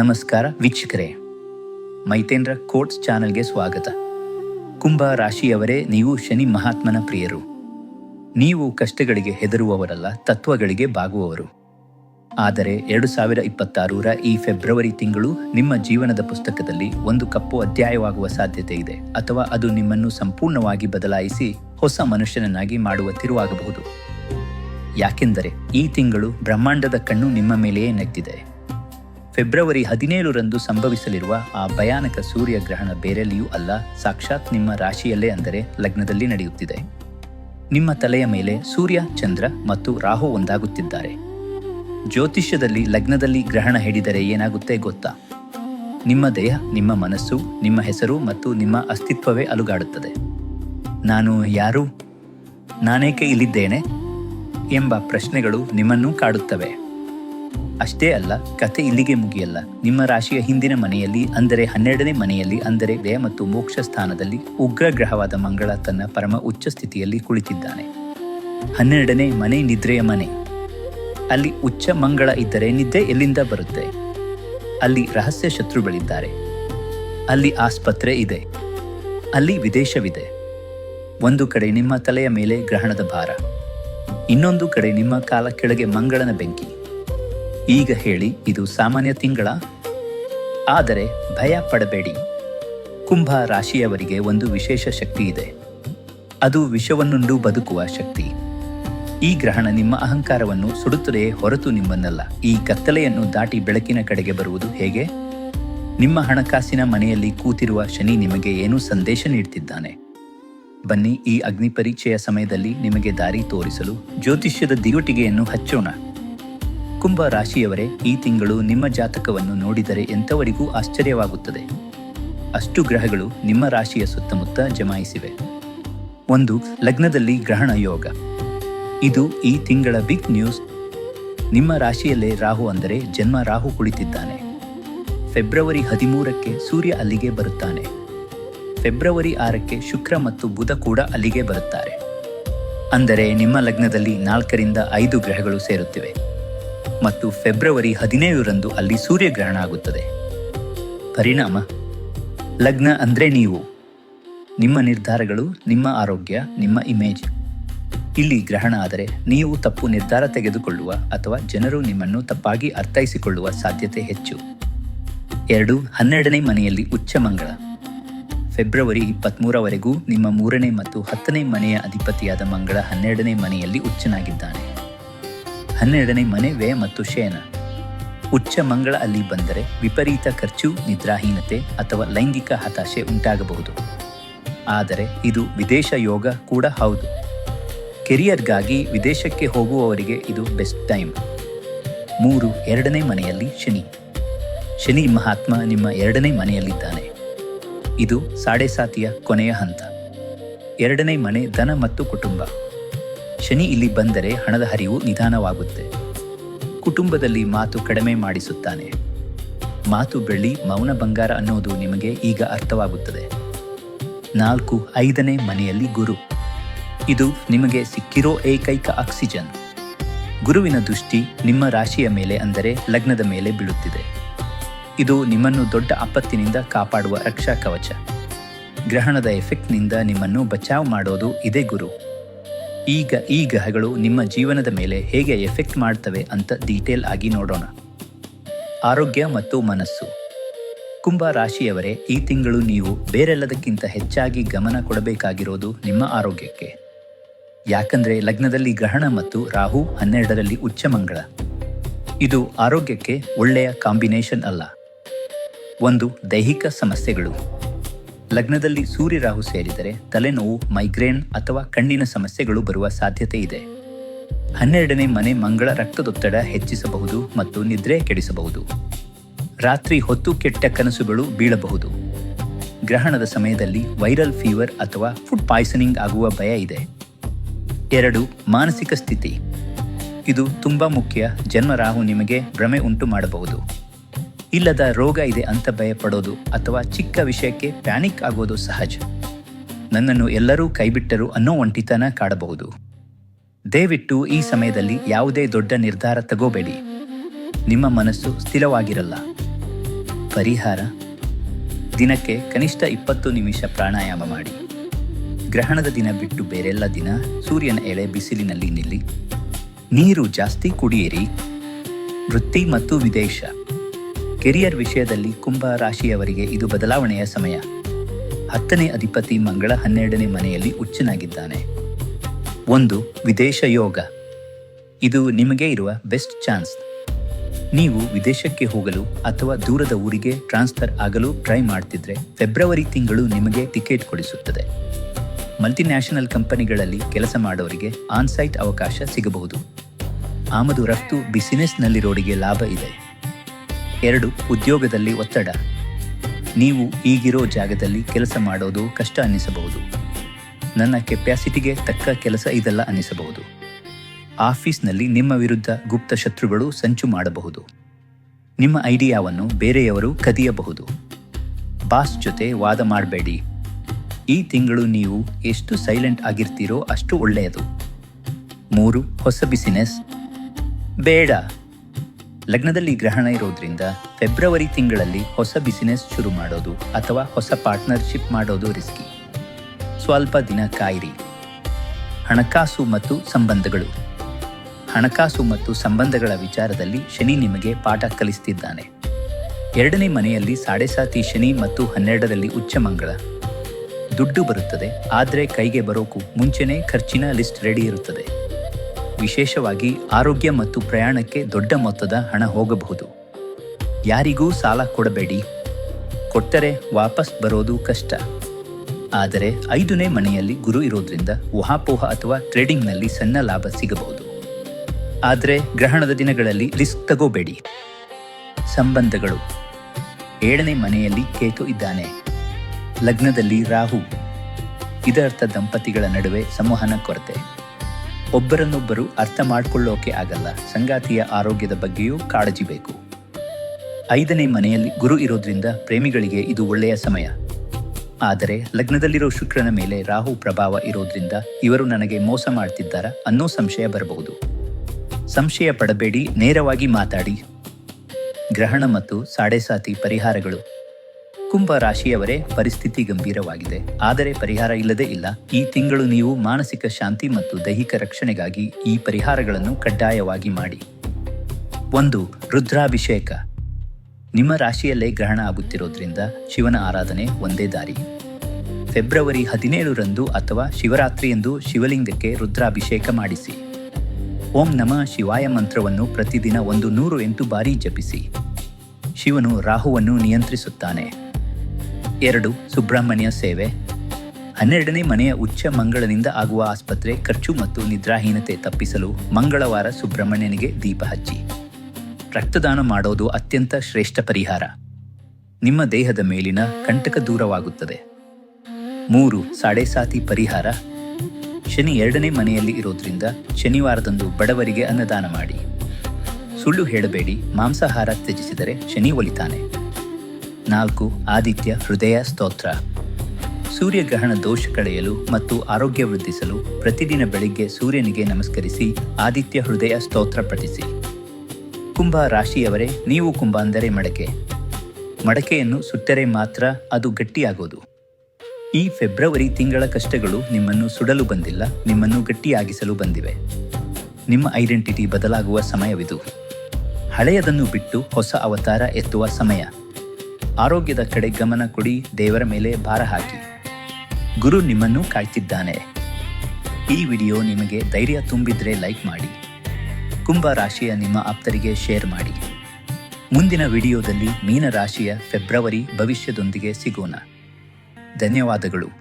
ನಮಸ್ಕಾರ ವೀಕ್ಷಕರೇ. ಮೈತೇಂದ್ರ ಕೋಟ್ಸ್ ಚಾನೆಲ್ಗೆ ಸ್ವಾಗತ. ಕುಂಭ ರಾಶಿಯವರೇ, ನೀವು ಶನಿ ಮಹಾತ್ಮನ ಪ್ರಿಯರು. ನೀವು ಕಷ್ಟಗಳಿಗೆ ಹೆದರುವವರಲ್ಲ, ತತ್ವಗಳಿಗೆ ಬಾಗುವವರು. ಆದರೆ ಎರಡು ಸಾವಿರ ಇಪ್ಪತ್ತಾರರ ಈ ಫೆಬ್ರವರಿ ತಿಂಗಳು ನಿಮ್ಮ ಜೀವನದ ಪುಸ್ತಕದಲ್ಲಿ ಒಂದು ಕಪ್ಪು ಅಧ್ಯಾಯವಾಗುವ ಸಾಧ್ಯತೆ ಇದೆ, ಅಥವಾ ಅದು ನಿಮ್ಮನ್ನು ಸಂಪೂರ್ಣವಾಗಿ ಬದಲಾಯಿಸಿ ಹೊಸ ಮನುಷ್ಯನನ್ನಾಗಿ ಮಾಡುವ ತಿರುವಾಗಬಹುದು. ಯಾಕೆಂದರೆ ಈ ತಿಂಗಳು ಬ್ರಹ್ಮಾಂಡದ ಕಣ್ಣು ನಿಮ್ಮ ಮೇಲೆಯೇ ನೆಟ್ಟಿದೆ ಫೆಬ್ರವರಿ ಹದಿನೇಳರಂದು ಸಂಭವಿಸಲಿರುವ ಆ ಭಯಾನಕ ಸೂರ್ಯಗ್ರಹಣ ಬೇರೆಲ್ಲಿಯೂ ಅಲ್ಲ, ಸಾಕ್ಷಾತ್ ನಿಮ್ಮ ರಾಶಿಯಲ್ಲೇ ಅಂದರೆ ಲಗ್ನದಲ್ಲಿ ನಡೆಯುತ್ತಿದೆ. ನಿಮ್ಮ ತಲೆಯ ಮೇಲೆ ಸೂರ್ಯ, ಚಂದ್ರ ಮತ್ತು ರಾಹು ಒಂದಾಗುತ್ತಿದ್ದಾರೆ. ಜ್ಯೋತಿಷ್ಯದಲ್ಲಿ ಲಗ್ನದಲ್ಲಿ ಗ್ರಹಣ ಹಿಡಿದರೆ ಏನಾಗುತ್ತೆ ಗೊತ್ತಾ? ನಿಮ್ಮ ದೇಹ, ನಿಮ್ಮ ಮನಸ್ಸು, ನಿಮ್ಮ ಹೆಸರು ಮತ್ತು ನಿಮ್ಮ ಅಸ್ತಿತ್ವವೇ ಅಲುಗಾಡುತ್ತದೆ. ನಾನು ಯಾರು? ನಾನೇಕೆ ಇಲ್ಲಿದ್ದೇನೆ? ಎಂಬ ಪ್ರಶ್ನೆಗಳು ನಿಮ್ಮನ್ನು ಕಾಡುತ್ತವೆ. ಅಷ್ಟೇ ಅಲ್ಲ ಕತೆ ಇಲ್ಲಿಗೆ ಮುಗಿಯಲ್ಲ. ನಿಮ್ಮ ರಾಶಿಯ ಹಿಂದಿನ ಮನೆಯಲ್ಲಿ, ಅಂದರೆ ಹನ್ನೆರಡನೇ ಮನೆಯಲ್ಲಿ, ಅಂದರೆ ವ್ಯಯ ಮತ್ತು ಮೋಕ್ಷ ಸ್ಥಾನದಲ್ಲಿ ಉಗ್ರ ಗ್ರಹವಾದ ಮಂಗಳ ತನ್ನ ಪರಮ ಉಚ್ಚ ಸ್ಥಿತಿಯಲ್ಲಿ ಕುಳಿತಿದ್ದಾನೆ. ಹನ್ನೆರಡನೇ ಮನೆ ನಿದ್ರೆಯ ಮನೆ. ಅಲ್ಲಿ ಉಚ್ಚ ಮಂಗಳ ಇದ್ದರೆ ನಿದ್ದೆ ಎಲ್ಲಿಂದ ಬರುತ್ತೆ? ಅಲ್ಲಿ ರಹಸ್ಯ ಶತ್ರುಗಳಿದ್ದಾರೆ. ಅಲ್ಲಿ ಆಸ್ಪತ್ರೆ ಇದೆ. ಅಲ್ಲಿ ವಿದೇಶವಿದೆ. ಒಂದು ಕಡೆ ನಿಮ್ಮ ತಲೆಯ ಮೇಲೆ ಗ್ರಹಣದ ಭಾರ. ಇನ್ನೊಂದು ಕಡೆ ನಿಮ್ಮ ಕಾಲ ಕೆಳಗೆ ಮಂಗಳನ ಬೆಂಕಿ. ಈಗ ಹೇಳಿ, ಇದು ಸಾಮಾನ್ಯ ತಿಂಗಳ. ಆದರೆ ಭಯ ಪಡಬೇಡಿ. ಕುಂಭ ರಾಶಿಯವರಿಗೆ ಒಂದು ವಿಶೇಷ ಶಕ್ತಿ ಇದೆ. ಅದು ವಿಷವನ್ನುಂಡು ಬದುಕುವ ಶಕ್ತಿ. ಈ ಗ್ರಹಣ ನಿಮ್ಮ ಅಹಂಕಾರವನ್ನು ಸುಡುತ್ತದೆಯೇ ಹೊರತು ನಿಮ್ಮನ್ನಲ್ಲ. ಈ ಕತ್ತಲೆಯನ್ನು ದಾಟಿ ಬೆಳಕಿನ ಕಡೆಗೆ ಬರುವುದು ಹೇಗೆ? ನಿಮ್ಮ ಹಣಕಾಸಿನ ಮನೆಯಲ್ಲಿ ಕೂತಿರುವ ಶನಿ ನಿಮಗೆ ಏನು ಸಂದೇಶ ನೀಡ್ತಿದ್ದಾನೆ. ಬನ್ನಿ, ಈ ಅಗ್ನಿ ಪರೀಕ್ಷೆಯ ಸಮಯದಲ್ಲಿ ನಿಮಗೆ ದಾರಿ ತೋರಿಸಲು ಜ್ಯೋತಿಷ್ಯದ ದಿಗುಟಿಗೆಯನ್ನು ಹಚ್ಚೋಣ. ಕುಂಭ ರಾಶಿಯವರೇ, ಈ ತಿಂಗಳು ನಿಮ್ಮ ಜಾತಕವನ್ನು ನೋಡಿದರೆ ಎಂಥವರಿಗೂ ಆಶ್ಚರ್ಯವಾಗುತ್ತದೆ. ಅಷ್ಟು ಗ್ರಹಗಳು ನಿಮ್ಮ ರಾಶಿಯ ಸುತ್ತಮುತ್ತ ಜಮಾಯಿಸಿವೆ. ಒಂದು, ಲಗ್ನದಲ್ಲಿ ಗ್ರಹಣ ಯೋಗ. ಇದು ಈ ತಿಂಗಳ ಬಿಗ್ ನ್ಯೂಸ್. ನಿಮ್ಮ ರಾಶಿಯಲ್ಲೇ ರಾಹು ಅಂದರೆ ಜನ್ಮ ರಾಹು ಕುಳಿತಿದ್ದಾನೆ. ಫೆಬ್ರವರಿ ಹದಿಮೂರಕ್ಕೆ ಸೂರ್ಯ ಅಲ್ಲಿಗೆ ಬರುತ್ತಾನೆ. ಫೆಬ್ರವರಿ ಆರಕ್ಕೆ ಶುಕ್ರ ಮತ್ತು ಬುಧ ಕೂಡ ಅಲ್ಲಿಗೆ ಬರುತ್ತಾರೆ. ಅಂದರೆ ನಿಮ್ಮ ಲಗ್ನದಲ್ಲಿ ನಾಲ್ಕರಿಂದ ಐದು ಗ್ರಹಗಳು ಸೇರುತ್ತಿವೆ. ಮತ್ತು ಫೆಬ್ರವರಿ ಹದಿನೇಳರಂದು ಅಲ್ಲಿ ಸೂರ್ಯಗ್ರಹಣ ಆಗುತ್ತದೆ. ಪರಿಣಾಮ. ಲಗ್ನ ಅಂದರೆ ನೀವು. ನಿಮ್ಮ ನಿರ್ಧಾರಗಳು, ನಿಮ್ಮ ಆರೋಗ್ಯ, ನಿಮ್ಮ ಇಮೇಜ್ ಇಲ್ಲಿ ಗ್ರಹಣ ಆದರೆ ನೀವು ತಪ್ಪು ನಿರ್ಧಾರ ತೆಗೆದುಕೊಳ್ಳುವ ಅಥವಾ ಜನರು ನಿಮ್ಮನ್ನು ತಪ್ಪಾಗಿ ಅರ್ಥೈಸಿಕೊಳ್ಳುವ ಸಾಧ್ಯತೆ ಹೆಚ್ಚು. ಎರಡು, ಹನ್ನೆರಡನೇ ಮನೆಯಲ್ಲಿ ಉಚ್ಚ ಮಂಗಳ. ಫೆಬ್ರವರಿ ಇಪ್ಪತ್ತ್ಮೂರವರೆಗೂ ನಿಮ್ಮ ಮೂರನೇ ಮತ್ತು ಹತ್ತನೇ ಮನೆಯ ಅಧಿಪತಿಯಾದ ಮಂಗಳ ಹನ್ನೆರಡನೇ ಮನೆಯಲ್ಲಿ ಉಚ್ಚನಾಗಿದ್ದಾನೆ. ಹನ್ನೆರಡನೇ ಮನೆ ವ್ಯಯ ಮತ್ತು ಶಯನ. ಉಚ್ಚ ಮಂಗಳ ಅಲ್ಲಿ ಬಂದರೆ ವಿಪರೀತ ಖರ್ಚು, ನಿದ್ರಾಹೀನತೆ ಅಥವಾ ಲೈಂಗಿಕ ಹತಾಶೆ ಉಂಟಾಗಬಹುದು. ಆದರೆ ಇದು ವಿದೇಶ ಯೋಗ ಕೂಡ ಹೌದು. ಕೆರಿಯರ್ಗಾಗಿ ವಿದೇಶಕ್ಕೆ ಹೋಗುವವರಿಗೆ ಇದು ಬೆಸ್ಟ್ ಟೈಮ್. ಮೂರು, ಎರಡನೇ ಮನೆಯಲ್ಲಿ ಶನಿ. ಶನಿ ಮಹಾತ್ಮ ನಿಮ್ಮ ಎರಡನೇ ಮನೆಯಲ್ಲಿದ್ದಾನೆ. ಇದು ಸಾಡೆ ಸಾತಿಯ ಕೊನೆಯ ಹಂತ. ಎರಡನೇ ಮನೆ ಧನ ಮತ್ತು ಕುಟುಂಬ. ಶನಿ ಇಲ್ಲಿ ಬಂದರೆ ಹಣದ ಹರಿವು ನಿಧಾನವಾಗುತ್ತೆ. ಕುಟುಂಬದಲ್ಲಿ ಮಾತು ಕಡಿಮೆ ಮಾಡಿಸುತ್ತಾನೆ. ಮಾತು ಬೆಳ್ಳಿ ಮೌನ ಬಂಗಾರ ಅನ್ನೋದು ನಿಮಗೆ ಈಗ ಅರ್ಥವಾಗುತ್ತದೆ. ನಾಲ್ಕು, ಐದನೇ ಮನೆಯಲ್ಲಿ ಗುರು. ಇದು ನಿಮಗೆ ಸಿಕ್ಕಿರೋ ಏಕೈಕ ಆಕ್ಸಿಜನ್. ಗುರುವಿನ ದೃಷ್ಟಿ ನಿಮ್ಮ ರಾಶಿಯ ಮೇಲೆ ಅಂದರೆ ಲಗ್ನದ ಮೇಲೆ ಬೀಳುತ್ತಿದೆ. ಇದು ನಿಮ್ಮನ್ನು ದೊಡ್ಡ ಆಪತ್ತಿನಿಂದ ಕಾಪಾಡುವ ರಕ್ಷಾ ಕವಚ. ಗ್ರಹಣದ ಎಫೆಕ್ಟ್ನಿಂದ ನಿಮ್ಮನ್ನು ಬಚಾವ್ ಮಾಡೋದು ಇದೇ ಗುರು. ಈಗ ಈ ಗ್ರಹಗಳು ನಿಮ್ಮ ಜೀವನದ ಮೇಲೆ ಹೇಗೆ ಎಫೆಕ್ಟ್ ಮಾಡ್ತವೆ ಅಂತ ಡೀಟೇಲ್ ಆಗಿ ನೋಡೋಣ. ಆರೋಗ್ಯ ಮತ್ತು ಮನಸ್ಸು. ಕುಂಭ ರಾಶಿಯವರೇ, ಈ ತಿಂಗಳು ನೀವು ಬೇರೆಲ್ಲದಕ್ಕಿಂತ ಹೆಚ್ಚಾಗಿ ಗಮನ ಕೊಡಬೇಕಾಗಿರೋದು ನಿಮ್ಮ ಆರೋಗ್ಯಕ್ಕೆ. ಯಾಕಂದ್ರೆ ಲಗ್ನದಲ್ಲಿ ಗ್ರಹಣ ಮತ್ತು ರಾಹು ಹನ್ನೆರಡರಲ್ಲಿ ಉಚ್ಚ ಮಂಗಳ. ಇದು ಆರೋಗ್ಯಕ್ಕೆ ಒಳ್ಳೆಯ ಕಾಂಬಿನೇಷನ್ ಅಲ್ಲ. ಒಂದು ದೈಹಿಕ ಸಮಸ್ಯೆಗಳು. ಲಗ್ನದಲ್ಲಿ ಸೂರ್ಯ ರಾಹು ಸೇರಿದರೆ ತಲೆನೋವು, ಮೈಗ್ರೇನ್ ಅಥವಾ ಕಣ್ಣಿನ ಸಮಸ್ಯೆಗಳು ಬರುವ ಸಾಧ್ಯತೆ ಇದೆ. ಹನ್ನೆರಡನೇ ಮನೆ ಮಂಗಳ ರಕ್ತದೊತ್ತಡ ಹೆಚ್ಚಿಸಬಹುದು ಮತ್ತು ನಿದ್ರೆ ಕೆಡಿಸಬಹುದು. ರಾತ್ರಿ ಹೊತ್ತು ಕೆಟ್ಟ ಕನಸುಗಳು ಬೀಳಬಹುದು. ಗ್ರಹಣದ ಸಮಯದಲ್ಲಿ ವೈರಲ್ ಫೀವರ್ ಅಥವಾ ಫುಡ್ ಪಾಯ್ಸನಿಂಗ್ ಆಗುವ ಭಯ ಇದೆ. ಎರಡು, ಮಾನಸಿಕ ಸ್ಥಿತಿ. ಇದು ತುಂಬಾ ಮುಖ್ಯ. ಜನ್ಮ ರಾಹು ನಿಮಗೆ ಭ್ರಮೆ ಉಂಟು ಮಾಡಬಹುದು. ಇಲ್ಲದ ರೋಗ ಇದೆ ಅಂತ ಭಯಪಡೋದು ಅಥವಾ ಚಿಕ್ಕ ವಿಷಯಕ್ಕೆ ಪ್ಯಾನಿಕ್ ಆಗೋದು ಸಹಜ. ನನ್ನನ್ನು ಎಲ್ಲರೂ ಕೈಬಿಟ್ಟರು ಅನ್ನೋ ಒಂಟಿತನ ಕಾಡಬಹುದು. ದಯವಿಟ್ಟು ಈ ಸಮಯದಲ್ಲಿ ಯಾವುದೇ ದೊಡ್ಡ ನಿರ್ಧಾರ ತಗೋಬೇಡಿ. ನಿಮ್ಮ ಮನಸ್ಸು ಸ್ಥಿರವಾಗಿರಲ್ಲ. ಪರಿಹಾರ. ದಿನಕ್ಕೆ ಕನಿಷ್ಠ ಇಪ್ಪತ್ತು ನಿಮಿಷ ಪ್ರಾಣಾಯಾಮ ಮಾಡಿ. ಗ್ರಹಣದ ದಿನ ಬಿಟ್ಟು ಬೇರೆಲ್ಲ ದಿನ ಸೂರ್ಯನ ಎಳೆ ಬಿಸಿಲಿನಲ್ಲಿ ನಿಲ್ಲಿ. ನೀರು ಜಾಸ್ತಿ ಕುಡಿಯಿರಿ. ವೃತ್ತಿ ಮತ್ತು ವಿದೇಶ. ಕೆರಿಯರ್ ವಿಷಯದಲ್ಲಿ ಕುಂಭ ರಾಶಿಯವರಿಗೆ ಇದು ಬದಲಾವಣೆಯ ಸಮಯ. ಹತ್ತನೇ ಅಧಿಪತಿ ಮಂಗಳ ಹನ್ನೆರಡನೇ ಮನೆಯಲ್ಲಿ ಉಚ್ಚನಾಗಿದ್ದಾನೆ ಒಂದು, ವಿದೇಶ ಯೋಗ. ಇದು ನಿಮಗೆ ಇರುವ ಬೆಸ್ಟ್ ಚಾನ್ಸ್. ನೀವು ವಿದೇಶಕ್ಕೆ ಹೋಗಲು ಅಥವಾ ದೂರದ ಊರಿಗೆ ಟ್ರಾನ್ಸ್ಫರ್ ಆಗಲು ಟ್ರೈ ಮಾಡ್ತಿದ್ರೆ ಫೆಬ್ರವರಿ ತಿಂಗಳು ನಿಮಗೆ ಟಿಕೆಟ್ ಕೊಡಿಸುತ್ತದೆ. ಮಲ್ಟಿನ್ಯಾಷನಲ್ ಕಂಪನಿಗಳಲ್ಲಿ ಕೆಲಸ ಮಾಡೋರಿಗೆ ಆನ್ಸೈಟ್ ಅವಕಾಶ ಸಿಗಬಹುದು. ಆಮದು ರಫ್ತು ಬಿಸಿನೆಸ್ನಲ್ಲಿರೋರಿಗೆ ಲಾಭ ಇದೆ. ಎರಡು ಉದ್ಯೋಗದಲ್ಲಿ ಒತ್ತಡ. ನೀವು ಈಗಿರೋ ಜಾಗದಲ್ಲಿ ಕೆಲಸ ಮಾಡೋದು ಕಷ್ಟ ಅನ್ನಿಸಬಹುದು. ನನ್ನ ಕೆಪ್ಯಾಸಿಟಿಗೆ ತಕ್ಕ ಕೆಲಸ ಇದಲ್ಲ ಅನ್ನಿಸಬಹುದು. ಆಫೀಸ್ನಲ್ಲಿ ನಿಮ್ಮ ವಿರುದ್ಧ ಗುಪ್ತ ಶತ್ರುಗಳು ಸಂಚು ಮಾಡಬಹುದು. ನಿಮ್ಮ ಐಡಿಯಾವನ್ನು ಬೇರೆಯವರು ಕದಿಯಬಹುದು. ಬಾಸ್ ಜೊತೆ ವಾದ ಮಾಡಬೇಡಿ. ಈ ತಿಂಗಳು ನೀವು ಎಷ್ಟು ಸೈಲೆಂಟ್ ಆಗಿರ್ತೀರೋ ಅಷ್ಟು ಒಳ್ಳೆಯದು. ಮೂರು, ಹೊಸ ಬಿಸಿನೆಸ್. ಬೇಡ. ಲಗ್ನದಲ್ಲಿ ಗ್ರಹಣ ಇರೋದ್ರಿಂದ ಫೆಬ್ರವರಿ ತಿಂಗಳಲ್ಲಿ ಹೊಸ ಬಿಸಿನೆಸ್ ಶುರು ಮಾಡೋದು ಅಥವಾ ಹೊಸ ಪಾರ್ಟ್ನರ್ಶಿಪ್ ಮಾಡೋದು ರಿಸ್ಕಿ ಸ್ವಲ್ಪ ದಿನ ಕಾಯಿರಿ. ಹಣಕಾಸು ಮತ್ತು ಸಂಬಂಧಗಳು. ಹಣಕಾಸು ಮತ್ತು ಸಂಬಂಧಗಳ ವಿಚಾರದಲ್ಲಿ ಶನಿ ನಿಮಗೆ ಪಾಠ ಕಲಿಸ್ತಿದ್ದಾನೆ. ಎರಡನೇ ಮನೆಯಲ್ಲಿ ಸಾಡೆ ಸಾತಿ ಶನಿ ಮತ್ತು ಹನ್ನೆರಡರಲ್ಲಿ ಉಚ್ಚ ಮಂಗಳ. ದುಡ್ಡು ಬರುತ್ತದೆ, ಆದರೆ ಕೈಗೆ ಬರೋಕು ಮುಂಚೆನೇ ಖರ್ಚಿನ ಲಿಸ್ಟ್ ರೆಡಿ ಇರುತ್ತದೆ. ವಿಶೇಷವಾಗಿ ಆರೋಗ್ಯ ಮತ್ತು ಪ್ರಯಾಣಕ್ಕೆ ದೊಡ್ಡ ಮೊತ್ತದ ಹಣ ಹೋಗಬಹುದು. ಯಾರಿಗೂ ಸಾಲ ಕೊಡಬೇಡಿ. ಕೊಟ್ಟರೆ ವಾಪಸ್ ಬರೋದು ಕಷ್ಟ. ಆದರೆ ಐದನೇ ಮನೆಯಲ್ಲಿ ಗುರು ಇರೋದ್ರಿಂದ ಊಹಾಪೋಹ ಅಥವಾ ಟ್ರೇಡಿಂಗ್ನಲ್ಲಿ ಸಣ್ಣ ಲಾಭ ಸಿಗಬಹುದು. ಆದರೆ ಗ್ರಹಣದ ದಿನಗಳಲ್ಲಿ ರಿಸ್ಕ್ ತಗೋಬೇಡಿ. ಸಂಬಂಧಗಳು. ಏಳನೇ ಮನೆಯಲ್ಲಿ ಕೇತು ಇದ್ದಾನೆ. ಲಗ್ನದಲ್ಲಿ ರಾಹು. ಇದರ್ಥ ದಂಪತಿಗಳ ನಡುವೆ ಸಂವಹನ ಕೊರತೆ. ಒಬ್ಬರನ್ನೊಬ್ಬರು ಅರ್ಥ ಮಾಡಿಕೊಳ್ಳೋಕೆ ಆಗಲ್ಲ. ಸಂಗಾತಿಯ ಆರೋಗ್ಯದ ಬಗ್ಗೆಯೂ ಕಾಳಜಿ ಬೇಕು. ಐದನೇ ಮನೆಯಲ್ಲಿ ಗುರು ಇರೋದ್ರಿಂದ ಪ್ರೇಮಿಗಳಿಗೆ ಇದು ಒಳ್ಳೆಯ ಸಮಯ. ಆದರೆ ಲಗ್ನದಲ್ಲಿರೋ ಶುಕ್ರನ ಮೇಲೆ ರಾಹು ಪ್ರಭಾವ ಇರೋದ್ರಿಂದ ಇವರು ನನಗೆ ಮೋಸ ಮಾಡ್ತಿದ್ದಾರ ಅನ್ನೋ ಸಂಶಯ ಬರಬಹುದು. ಸಂಶಯ ಪಡಬೇಡಿ, ನೇರವಾಗಿ ಮಾತಾಡಿ. ಗ್ರಹಣ ಮತ್ತು ಸಾಡೆಸಾತಿ ಪರಿಹಾರಗಳು. ಕುಂಭ ರಾಶಿಯವರೇ, ಪರಿಸ್ಥಿತಿ ಗಂಭೀರವಾಗಿದೆ. ಆದರೆ ಪರಿಹಾರ ಇಲ್ಲದೆ ಇಲ್ಲ. ಈ ತಿಂಗಳು ನೀವು ಮಾನಸಿಕ ಶಾಂತಿ ಮತ್ತು ದೈಹಿಕ ರಕ್ಷಣೆಗಾಗಿ ಈ ಪರಿಹಾರಗಳನ್ನು ಕಡ್ಡಾಯವಾಗಿ ಮಾಡಿ. ಒಂದು, ರುದ್ರಾಭಿಷೇಕ. ನಿಮ್ಮ ರಾಶಿಯಲ್ಲೇ ಗ್ರಹಣ ಆಗುತ್ತಿರೋದ್ರಿಂದ ಶಿವನ ಆರಾಧನೆ ಒಂದೇ ದಾರಿ. ಫೆಬ್ರವರಿ ಹದಿನೇಳರಂದು ಅಥವಾ ಶಿವರಾತ್ರಿಯಂದು ಶಿವಲಿಂಗಕ್ಕೆ ರುದ್ರಾಭಿಷೇಕ ಮಾಡಿಸಿ. ಓಂ ನಮಃ ಶಿವಾಯ ಮಂತ್ರವನ್ನು ಪ್ರತಿದಿನ ಒಂದು ನೂರು ಎಂಟು ಬಾರಿ ಜಪಿಸಿ. ಶಿವನು ರಾಹುವನ್ನು ನಿಯಂತ್ರಿಸುತ್ತಾನೆ. ಎರಡು ಸುಬ್ರಹ್ಮಣ್ಯ ಸೇವೆ. ಹನ್ನೆರಡನೇ ಮನೆಯ ಉಚ್ಚ ಮಂಗಳನಿಂದ ಆಗುವ ಆಸ್ಪತ್ರೆ, ಖರ್ಚು ಮತ್ತು ನಿದ್ರಾಹೀನತೆ ತಪ್ಪಿಸಲು ಮಂಗಳವಾರ ಸುಬ್ರಹ್ಮಣ್ಯನಿಗೆ ದೀಪ ಹಚ್ಚಿ. ರಕ್ತದಾನ ಮಾಡೋದು ಅತ್ಯಂತ ಶ್ರೇಷ್ಠ ಪರಿಹಾರ. ನಿಮ್ಮ ದೇಹದ ಮೇಲಿನ ಕಂಟಕ ದೂರವಾಗುತ್ತದೆ. ಮೂರು, ಸಾಡೆಸಾತಿ ಪರಿಹಾರ. ಶನಿ ಎರಡನೇ ಮನೆಯಲ್ಲಿ ಇರೋದ್ರಿಂದ ಶನಿವಾರದಂದು ಬಡವರಿಗೆ ಅನ್ನದಾನ ಮಾಡಿ. ಸುಳ್ಳು ಹೇಳಬೇಡಿ, ಮಾಂಸಾಹಾರ ತ್ಯಜಿಸಿದರೆ ಶನಿ ಒಲಿತಾನೆ. ನಾಲ್ಕು ಆದಿತ್ಯ ಹೃದಯ ಸ್ತೋತ್ರ. ಸೂರ್ಯಗ್ರಹಣ ದೋಷ ಕಳೆಯಲು ಮತ್ತು ಆರೋಗ್ಯ ವೃದ್ಧಿಸಲು ಪ್ರತಿದಿನ ಬೆಳಿಗ್ಗೆ ಸೂರ್ಯನಿಗೆ ನಮಸ್ಕರಿಸಿ ಆದಿತ್ಯ ಹೃದಯ ಸ್ತೋತ್ರ ಪಠಿಸಿ. ಕುಂಭ ರಾಶಿಯವರೇ, ನೀವು ಕುಂಭ ಅಂದರೆ ಮಡಕೆ. ಮಡಕೆಯನ್ನು ಸುಟ್ಟರೆ ಮಾತ್ರ ಅದು ಗಟ್ಟಿಯಾಗೋದು. ಈ ಫೆಬ್ರವರಿ ತಿಂಗಳ ಕಷ್ಟಗಳು ನಿಮ್ಮನ್ನು ಸುಡಲು ಬಂದಿಲ್ಲ, ನಿಮ್ಮನ್ನು ಗಟ್ಟಿಯಾಗಿಸಲು ಬಂದಿವೆ. ನಿಮ್ಮ ಐಡೆಂಟಿಟಿ ಬದಲಾಗುವ ಸಮಯವಿದು. ಹಳೆಯದನ್ನು ಬಿಟ್ಟು ಹೊಸ ಅವತಾರ ಎತ್ತುವ ಸಮಯ. ಆರೋಗ್ಯದ ಕಡೆ ಗಮನ ಕೊಡಿ, ದೇವರ ಮೇಲೆ ಭಾರ ಹಾಕಿ. ಗುರು ನಿಮ್ಮನ್ನು ಕಾಯ್ತಿದ್ದಾನೆ. ಈ ವಿಡಿಯೋ ನಿಮಗೆ ಧೈರ್ಯ ತುಂಬಿದ್ರೆ ಲೈಕ್ ಮಾಡಿ. ಕುಂಭ ರಾಶಿಯ ನಿಮ್ಮ ಆಪ್ತರಿಗೆ ಶೇರ್ ಮಾಡಿ. ಮುಂದಿನ ವಿಡಿಯೋದಲ್ಲಿ ಮೀನ ರಾಶಿಯ ಫೆಬ್ರವರಿ ಭವಿಷ್ಯದೊಂದಿಗೆ ಸಿಗೋಣ. ಧನ್ಯವಾದಗಳು.